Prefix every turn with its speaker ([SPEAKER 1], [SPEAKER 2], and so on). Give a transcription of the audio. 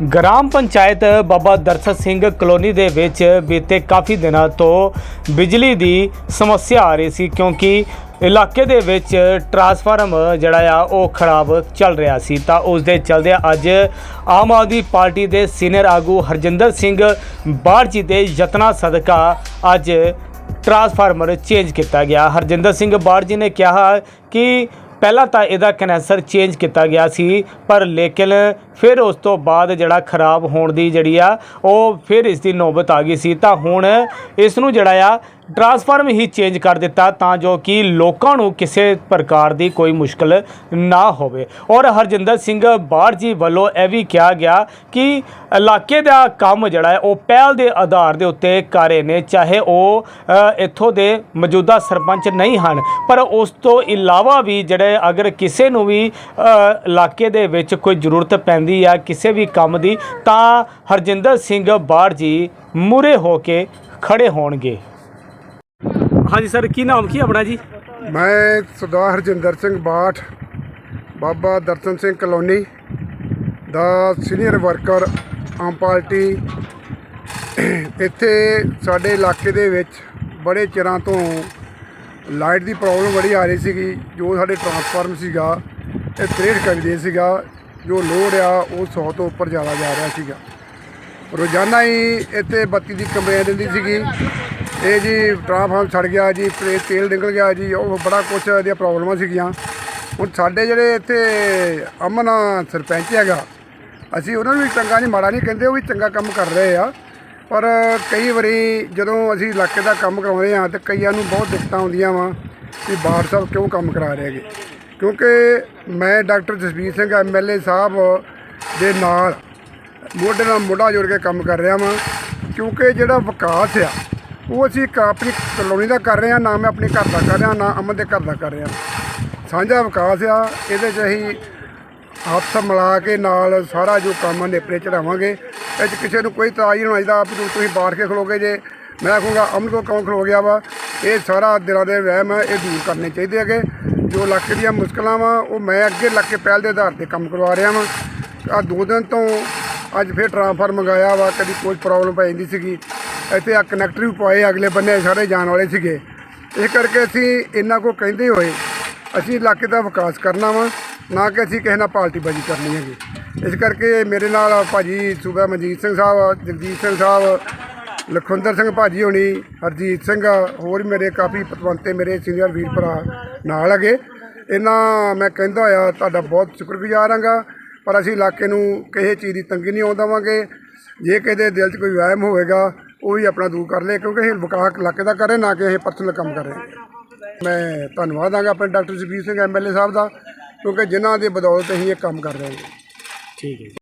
[SPEAKER 1] Gram panchayat Baba Darshan Singh colony ਦੇ ਵਿੱਚ ਬੀਤੇ ਕਾਫੀ ਦਿਨਾਂ ਤੋਂ ਬਿਜਲੀ ਦੀ ਸਮੱਸਿਆ ਆ ਰਹੀ ਸੀ, ਕਿਉਂਕਿ ਇਲਾਕੇ ਦੇ ਵਿੱਚ ਟਰਾਂਸਫਾਰਮ ਜਿਹੜਾ ਆ, ਉਹ ਖਰਾਬ ਚੱਲ ਰਿਹਾ ਸੀ। ਤਾਂ ਉਸ ਦੇ ਚਲਦਿਆਂ ਅੱਜ ਆਮ ਆਦਮੀ ਪਾਰਟੀ ਦੇ ਸੀਨੀਅਰ ਆਗੂ ਹਰਜਿੰਦਰ ਸਿੰਘ ਬਾੜਜੀ ਦੇ ਯਤਨਾਂ ਸਦਕਾ ਅੱਜ ਟਰਾਂਸਫਾਰਮਰ ਚੇਂਜ ਕੀਤਾ ਗਿਆ। ਹਰਜਿੰਦਰ ਸਿੰਘ ਬਾੜ ਜੀ ਨੇ ਕਿਹਾ ਕਿ ਪਹਿਲਾਂ ਤਾਂ ਇਹਦਾ ਕਨੈਸਰ ਚੇਂਜ ਕੀਤਾ ਗਿਆ ਸੀ, ਪਰ ਲੇਕਿਨ ਫਿਰ ਉਸ ਤੋਂ ਬਾਅਦ ਜਿਹੜਾ ਖਰਾਬ ਹੋਣ ਦੀ ਜਿਹੜੀ ਆ, ਉਹ ਫਿਰ ਇਸ ਦੀ ਨੌਬਤ ਆ ਗਈ ਸੀ। ਤਾਂ ਹੁਣ ਇਸ ਨੂੰ ਜਿਹੜਾ ਆ ਟਰਾਂਸਫਾਰਮ ਹੀ ਚੇਂਜ ਕਰ ਦਿੱਤਾ ਤਾਂ ਜੋ ਕਿ ਲੋਕਾਂ ਨੂੰ ਕਿਸੇ ਪ੍ਰਕਾਰ ਦੀ ਕੋਈ ਮੁਸ਼ਕਲ ਨਾ ਹੋਵੇ। ਔਰ ਹਰਜਿੰਦਰ ਸਿੰਘ ਬਾੜ ਜੀ ਵੱਲੋਂ ਇਹ ਵੀ ਕਿਹਾ ਗਿਆ ਕਿ ਇਲਾਕੇ ਦਾ ਕੰਮ ਜਿਹੜਾ ਹੈ, ਉਹ ਪਹਿਲ ਦੇ ਆਧਾਰ ਦੇ ਉੱਤੇ ਕਰ ਰਹੇ ਨੇ, ਚਾਹੇ ਉਹ ਇੱਥੋਂ ਦੇ ਮੌਜੂਦਾ ਸਰਪੰਚ ਨਹੀਂ ਹਨ। ਪਰ ਉਸ ਤੋਂ ਇਲਾਵਾ ਵੀ ਜਿਹੜੇ ਅਗਰ ਕਿਸੇ ਨੂੰ ਵੀ ਇਲਾਕੇ ਦੇ ਵਿੱਚ ਕੋਈ ਜ਼ਰੂਰਤ ਪੈਂਦੀ ਆ, ਕਿਸੇ ਵੀ ਕੰਮ ਦੀ, ਤਾਂ ਹਰਜਿੰਦਰ ਸਿੰਘ ਬਾੜ ਜੀ ਮੂਰੇ ਹੋ ਕੇ ਖੜੇ ਹੋਣਗੇ। ਹਾਂਜੀ ਸਰ, ਕੀ ਨਾਮ, ਕੀ ਆਪਣਾ ਜੀ?
[SPEAKER 2] ਮੈਂ ਸਰਦਾਰ ਹਰਜਿੰਦਰ ਸਿੰਘ ਬਾਠ, ਬਾਬਾ ਦਰਸ਼ਨ ਸਿੰਘ ਕਲੋਨੀ ਦਾ ਸੀਨੀਅਰ ਵਰਕਰ ਆਮ ਪਾਰਟੀ। ਇੱਥੇ ਸਾਡੇ ਇਲਾਕੇ ਦੇ ਵਿੱਚ ਬੜੇ ਚਿਰਾਂ ਤੋਂ ਲਾਈਟ ਦੀ ਪ੍ਰੋਬਲਮ ਬੜੀ ਆ ਰਹੀ ਸੀਗੀ, ਜੋ ਸਾਡੇ ਟਰਾਂਸਫਾਰਮ ਸੀਗਾ, ਇਹ 63 ਕਵੀ ਸੀਗਾ, ਜੋ ਲੋਡ ਆ, ਉਹ 100 ਤੋਂ ਉੱਪਰ ਜ਼ਿਆਦਾ ਜਾ ਰਿਹਾ ਸੀਗਾ। ਰੋਜ਼ਾਨਾ ਹੀ ਇੱਥੇ ਬੱਤੀ ਦੀ ਕੰਪਲੇਂਟ ਦਿੰਦੀ ਸੀਗੀ। ਇਹ ਜੀ ਟਰਾਂਸਫਾਰਮ ਛੜ ਗਿਆ ਜੀ ਤੇ ਤੇਲ ਨਿਕਲ ਗਿਆ ਜੀ, ਉਹ ਬੜਾ ਕੁਛ ਇਹਦੀਆਂ ਪ੍ਰੋਬਲਮਾਂ ਸੀਗੀਆਂ। ਹੁਣ ਸਾਡੇ ਜਿਹੜੇ ਇੱਥੇ ਅਮਨ ਸਰਪੰਚ ਹੈਗਾ, ਅਸੀਂ ਉਹਨਾਂ ਨੂੰ ਵੀ ਚੰਗਾ ਨਹੀਂ, ਮਾੜਾ ਨਹੀਂ ਕਹਿੰਦੇ, ਉਹ ਵੀ ਚੰਗਾ ਕੰਮ ਕਰ ਰਹੇ ਆ। ਪਰ ਕਈ ਵਾਰੀ ਜਦੋਂ ਅਸੀਂ ਇਲਾਕੇ ਦਾ ਕੰਮ ਕਰਾਉਂਦੇ ਆ ਤੇ ਕਈਆਂ ਨੂੰ ਬਹੁਤ ਦਿੱਕਤਾਂ ਆਉਂਦੀਆਂ ਵਾ ਕਿ ਬਾੜ ਸਾਹਿਬ ਕਿਉਂ ਕੰਮ ਕਰਾ ਰਹੇ ਹੈਗੇ। ਕਿਉਂਕਿ ਮੈਂ ਡਾਕਟਰ ਜਸਬੀਰ ਸਿੰਘ ਐਮਐਲਏ ਸਾਹਿਬ ਦੇ ਨਾਲ, ਮੋਢੇ ਨਾਲ ਮੋਢਾ ਜੋੜ ਕੇ ਕੰਮ ਕਰ ਰਿਹਾ ਵਾਂ। ਕਿਉਂਕਿ ਜਿਹੜਾ ਵਿਕਾਸ ਆ ਉਹ ਅਸੀਂ ਇੱਕ ਆਪਣੀ ਕਲੋਨੀ ਦਾ ਕਰ ਰਹੇ ਹਾਂ, ਨਾ ਮੈਂ ਆਪਣੇ ਘਰ ਦਾ ਕਰ ਰਿਹਾ, ਨਾ ਅਮਨ ਦੇ ਘਰ ਦਾ ਕਰ ਰਿਹਾ। ਸਾਂਝਾ ਵਿਕਾਸ ਆ, ਇਹਦੇ 'ਚ ਅਸੀਂ ਹੱਥ ਮਿਲਾ ਕੇ ਨਾਲ ਸਾਰਾ ਜੋ ਕੰਮ ਨੇਪਰੇ ਚੜਾਵਾਂਗੇ। ਇਹ 'ਚ ਕਿਸੇ ਨੂੰ ਕੋਈ ਇਤਰਾਜ਼ ਨਹੀਂ ਹੋਣਾ ਚਾਹੀਦਾ ਵੀ ਤੁਸੀਂ ਬਾਹਰ ਕੇ ਖਲੋਗੇ ਜੇ। ਮੈਂ ਕਹੂੰਗਾ, ਅਮਨ ਕੋ ਕੌਣ ਖਲੋ ਗਿਆ ਵਾ? ਇਹ ਸਾਰਾ ਦਿਲਾਂ ਦੇ ਵਹਿਮ ਹੈ ਇਹ ਦੂਰ ਕਰਨੇ ਚਾਹੀਦੇ ਹੈਗੇ। ਜੋ ਇਲਾਕੇ ਦੀਆਂ ਮੁਸ਼ਕਲਾਂ ਵਾ, ਉਹ ਮੈਂ ਅੱਗੇ ਇਲਾਕੇ ਪਹਿਲ ਦੇ ਆਧਾਰ ਤੇ ਕੰਮ ਕਰਵਾ ਰਿਹਾ ਵਾਂ। ਆ ਦੋ ਦਿਨ ਤੋਂ ਅੱਜ ਫਿਰ ਟ੍ਰਾਂਸਫਰ ਮੰਗਾਇਆ ਵਾ, ਕਦੀ ਕੋਈ ਪ੍ਰੋਬਲਮ ਪੈ ਜਾਂਦੀ ਸੀਗੀ। ਇੱਥੇ ਆ ਕਨੈਕਟਰ ਵੀ ਪਾਏ ਅਗਲੇ ਬੰਨੇ ਸਾਰੇ ਜਾਣ ਵਾਲੇ ਸੀਗੇ। ਇਸ ਕਰਕੇ ਅਸੀਂ ਇਹਨਾਂ ਕੋ ਕਹਿੰਦੇ ਹੋਏ, ਅਸੀਂ ਇਲਾਕੇ ਦਾ ਵਿਕਾਸ ਕਰਨਾ ਵਾ, ਨਾ ਕਿ ਅਸੀਂ ਕਿਸੇ ਨਾਲ ਪਾਰਟੀਬਾਜ਼ੀ ਕਰਨੀ ਹੈਗੀ। ਇਸ ਕਰਕੇ ਮੇਰੇ ਨਾਲ ਭਾਜੀ ਸੂਬਾ ਮਨਜੀਤ ਸਿੰਘ ਸਾਹਿਬ, ਜਗਜੀਤ ਸਿੰਘ ਸਾਹਿਬ, ਲਖਵਿੰਦਰ ਸਿੰਘ ਭਾਜੀ ਹੋਣੀ, ਹਰਜੀਤ ਸਿੰਘ, ਹੋਰ ਵੀ ਮੇਰੇ ਕਾਫੀ ਪਤਵੰਤੇ ਮੇਰੇ ਸੀਨੀਅਰ ਵੀਰ ਭਰਾ ਨਾਲ ਹੈਗੇ। ਇਹਨਾਂ ਮੈਂ ਕਹਿੰਦਾ ਹੋਇਆ, ਤੁਹਾਡਾ ਬਹੁਤ ਸ਼ੁਕਰਗੁਜ਼ਾਰ ਹਾਂਗਾ, ਪਰ ਅਸੀਂ ਇਲਾਕੇ ਨੂੰ ਕਿਸੇ ਚੀਜ਼ ਦੀ ਤੰਗੀ ਨਹੀਂ ਆਉਣ ਦੇਵਾਂਗੇ। ਜੇ ਕਿਸੇ ਦੇ ਦਿਲ 'ਚ ਕੋਈ ਵਹਿਮ ਹੋਵੇਗਾ ਉਹ ਵੀ ਆਪਣਾ ਦੂਰ ਕਰ ਲਏ, ਕਿਉਂਕਿ ਇਹ ਵਿਕਾਸ ਇਲਾਕੇ ਦਾ ਕਰੇ, ਨਾ ਕਿ ਇਹ ਪਰਸਨਲ ਕੰਮ ਕਰੇ। ਮੈਂ ਧੰਨਵਾਦ ਹਾਂਗਾ ਆਪਣੇ ਡਾਕਟਰ ਜਸਬੀਰ ਸਿੰਘ ਐਮਐਲਏ ਸਾਹਿਬ ਦਾ, ਕਿਉਂਕਿ ਜਿਨ੍ਹਾਂ ਦੀ ਬਦੌਲਤ ਅਸੀਂ ਇਹ ਕੰਮ ਕਰ ਰਹੇ ਹਾਂ।
[SPEAKER 1] ਠੀਕ ਹੈ